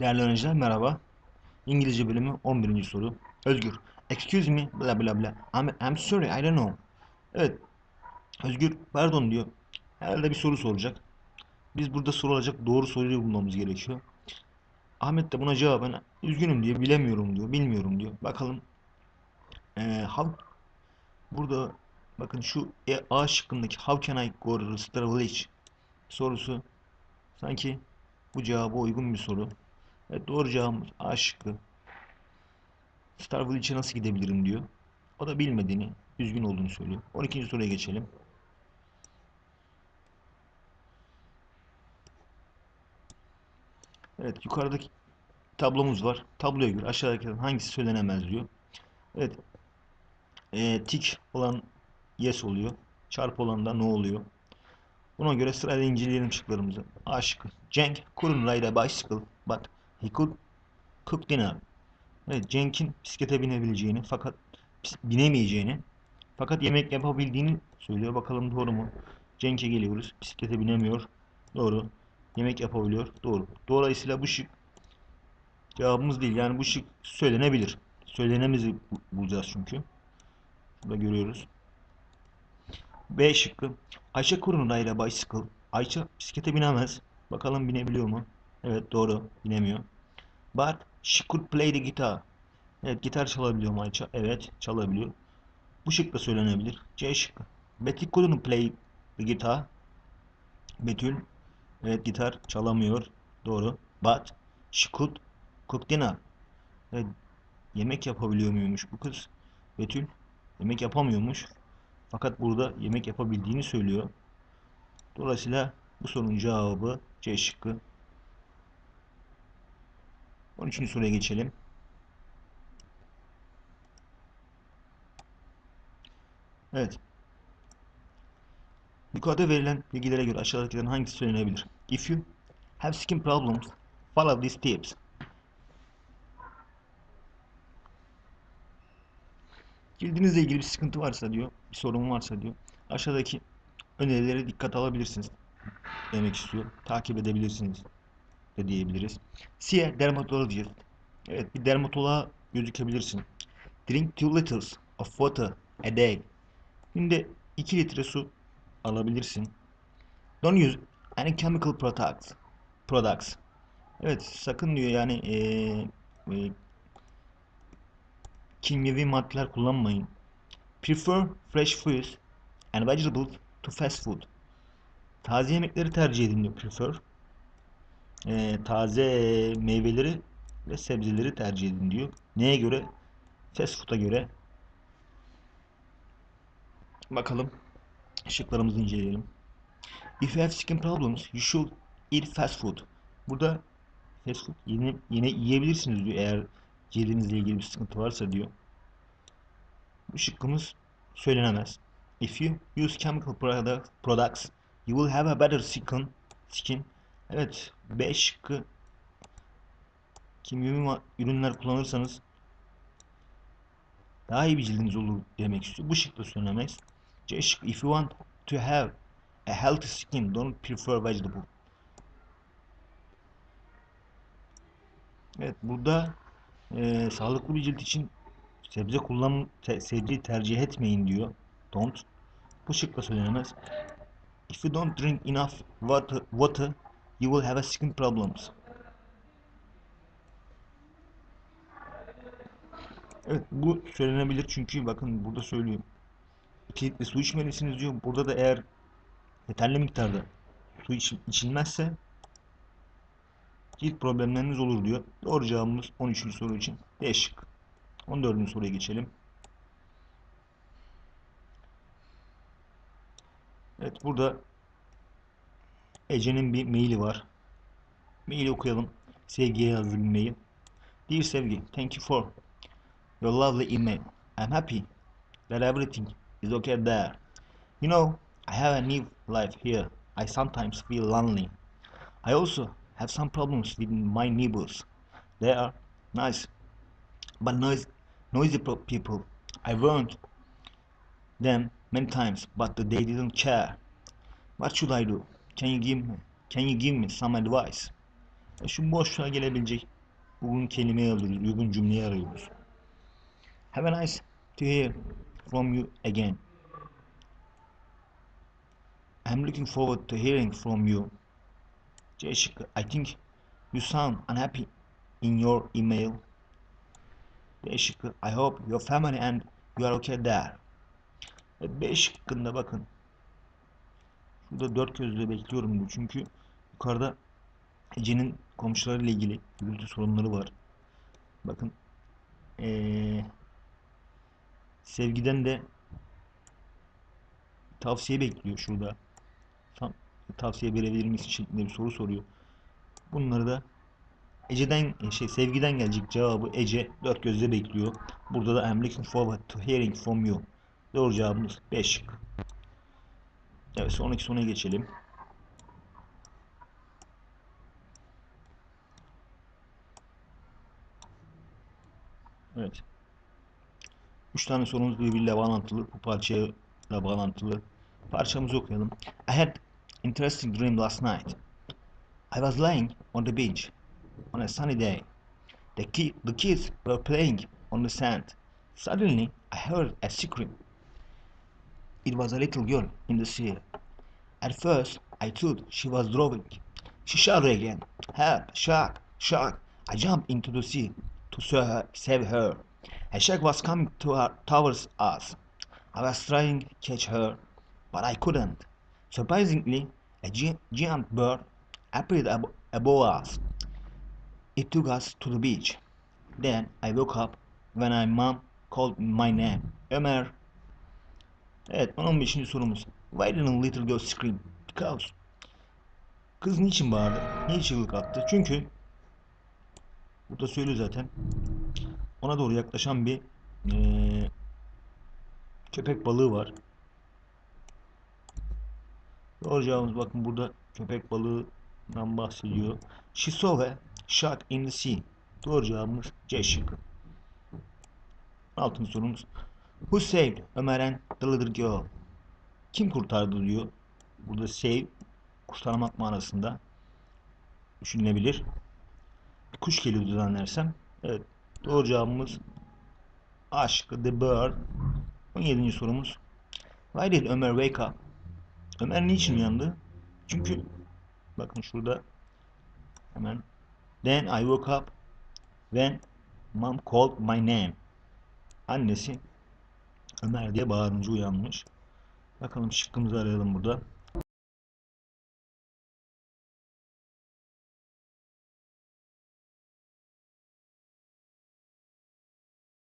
Değerli öğrenciler merhaba. İngilizce bölümü 11. soru. Özgür. Excuse me bla bla bla. I'm, I'm sorry I don't know. Evet. Özgür pardon diyor. Herhalde bir soru soracak. Biz burada sorulacak doğru soruyu bulmamız gerekiyor. Ahmet de buna cevaben üzgünüm diyor. Bilemiyorum diyor. Bilmiyorum diyor. Bakalım. Ee, how, burada bakın şu E, A şıkkındaki How can I go to Village sorusu sanki bu cevaba uygun bir soru. Evet doğru cevabımız A şıkkı. Star Village'e nasıl gidebilirim diyor. O da bilmediğini, üzgün olduğunu söylüyor. 12. soruya geçelim. Evet yukarıdaki tablomuz var. Tabloya göre aşağıdakilerden hangisi söylenemez diyor. Evet. Ee, tik olan yes oluyor. Çarpı olan da no oluyor. Buna göre sırayla inceleyelim şıklarımızı. A şıkkı. Cenk couldn't ride a bicycle but cook dinner. Evet Cenk'in bisiklete binebileceğini fakat binemeyeceğini fakat yemek yapabildiğini söylüyor. Bakalım doğru mu? Cenk'e geliyoruz. Bisiklete binemiyor. Doğru. Yemek yapabiliyor. Doğru. Dolayısıyla bu şık cevabımız değil. Yani bu şık söylenebilir. Söylenemizi bu- bulacağız çünkü. Burada görüyoruz. B şıkkı. Ayşe ride a bicycle. Ayşe bisiklete binemez. Bakalım binebiliyor mu? Evet doğru. Binemiyor. But she could play the guitar. Evet gitar çalabiliyor mu? Evet çalabiliyor. Bu şık da söylenebilir. C şıkkı. Betty couldn't play the guitar. Betül evet gitar çalamıyor. Doğru. But she could cook dinner. Evet, yemek yapabiliyor muymuş bu kız? Betül yemek yapamıyormuş. Fakat burada yemek yapabildiğini söylüyor. Dolayısıyla bu sorunun cevabı C şıkkı. 13. soruya geçelim. Evet. Yukarıda verilen bilgilere göre aşağıdakilerin hangisi söylenebilir? If you have skin problems, follow these tips. Cildinizle ilgili bir sıkıntı varsa diyor, bir sorun varsa diyor, aşağıdaki önerileri dikkat alabilirsiniz demek istiyor. Takip edebilirsiniz de diyebiliriz. See a dermatologist. Evet bir dermatoloğa gözükebilirsin. Drink 2 liters of water a day. Günde 2 litre su alabilirsin. Don't use any chemical products. Products. Evet sakın diyor yani eee, eee, kimyevi maddeler kullanmayın. Prefer fresh fruits and vegetables to fast food. Taze yemekleri tercih edin diyor prefer. Eee, taze meyveleri ve sebzeleri tercih edin diyor. Neye göre? Fast food'a göre. Bakalım. Şıklarımızı inceleyelim. If you have skin problems, you should eat fast food. Burada fast food yine, yine yiyebilirsiniz diyor eğer cildinizle ilgili bir sıkıntı varsa diyor. Bu söylenemez. If you use chemical product- products, you will have a better skin. skin. Evet, B şıkkı kimyevi ürünler kullanırsanız daha iyi bir cildiniz olur demek istiyor. Bu şık da söylenemez. C şıkkı if you want to have a healthy skin, don't prefer vegetable. Evet, burada eee, sağlıklı bir cilt için sebze kullan te, sebzeyi tercih etmeyin diyor. Don't. Bu şık da söylenemez. If you don't drink enough water, water you will have a skin problems. Evet bu söylenebilir çünkü bakın burada söylüyor. 2 litre su içmelisiniz diyor. Burada da eğer yeterli miktarda su iç, içilmezse cilt problemleriniz olur diyor. Doğru cevabımız 13. soru için D şık. 14. soruya geçelim. Evet burada Ece'nin bir maili var. Maili okuyalım. Sevgiye yazdığı bir mail. Dear Sevgi, thank you for your lovely email. I'm happy that everything is okay there. You know, I have a new life here. I sometimes feel lonely. I also have some problems with my neighbors. They are nice, but noise, noisy people. I warned them many times, but they didn't care. What should I do? Can you give me, can you give me some advice? E, Şu boşluğa gelebilecek uygun kelimeyi arıyoruz, uygun cümleyi arıyoruz. Have a nice to hear from you again. I'm looking forward to hearing from you. C şıkkı. I think you sound unhappy in your email. D şıkkı. I hope your family and you are okay there. Ve B şıkkında bakın. Şurada dört gözle bekliyorum diyor. Çünkü yukarıda Ece'nin komşularıyla ilgili gürültü sorunları var. Bakın. Ee, sevgiden de tavsiye bekliyor şurada. Tam tavsiye verebilir misin şeklinde bir soru soruyor. Bunları da Ece'den e, şey sevgiden gelecek cevabı Ece dört gözle bekliyor. Burada da I'm looking forward to hearing from you. Doğru cevabımız 5 şık. Evet sonraki soruya geçelim. Evet. Üç tane sorumuz birbiriyle bağlantılı. Bu parçayla bağlantılı. Parçamızı okuyalım. I had interesting dream last night. I was lying on the beach on a sunny day. The, ki the kids were playing on the sand. Suddenly, I heard a scream. It was a little girl in the sea. At first, I thought she was drowning. She shouted again, Help! Shark! Shark! I jumped into the sea to save her. A shark was coming to her, towards us. I was trying to catch her, but I couldn't. Surprisingly, a giant bird appeared ab- above us. It took us to the beach. Then I woke up when my mom called my name. Ömer. Evet, 15. sorumuz. Why didn't little girl scream? Because. Kız niçin bağırdı? Niye çığlık attı? Çünkü burada söylüyor zaten. Ona doğru yaklaşan bir eee, köpek balığı var. Doğru cevabımız bakın burada köpek balığından bahsediyor. She saw a shark in the sea. Doğru cevabımız C şıkkı. Altıncı sorumuz. Who saved Ömer and the little girl? Kim kurtardı diyor. Burada save kurtarmak manasında düşünülebilir. Kuş geliyordu zannedersem. Evet. Doğru cevabımız A şıkkı. The bird. 17. sorumuz. Why did Ömer wake up? Ömer niçin uyandı? Çünkü bakın şurada hemen Then I woke up when mom called my name. Annesi Ömer diye bağırınca uyanmış. Bakalım şıkkımızı arayalım burada.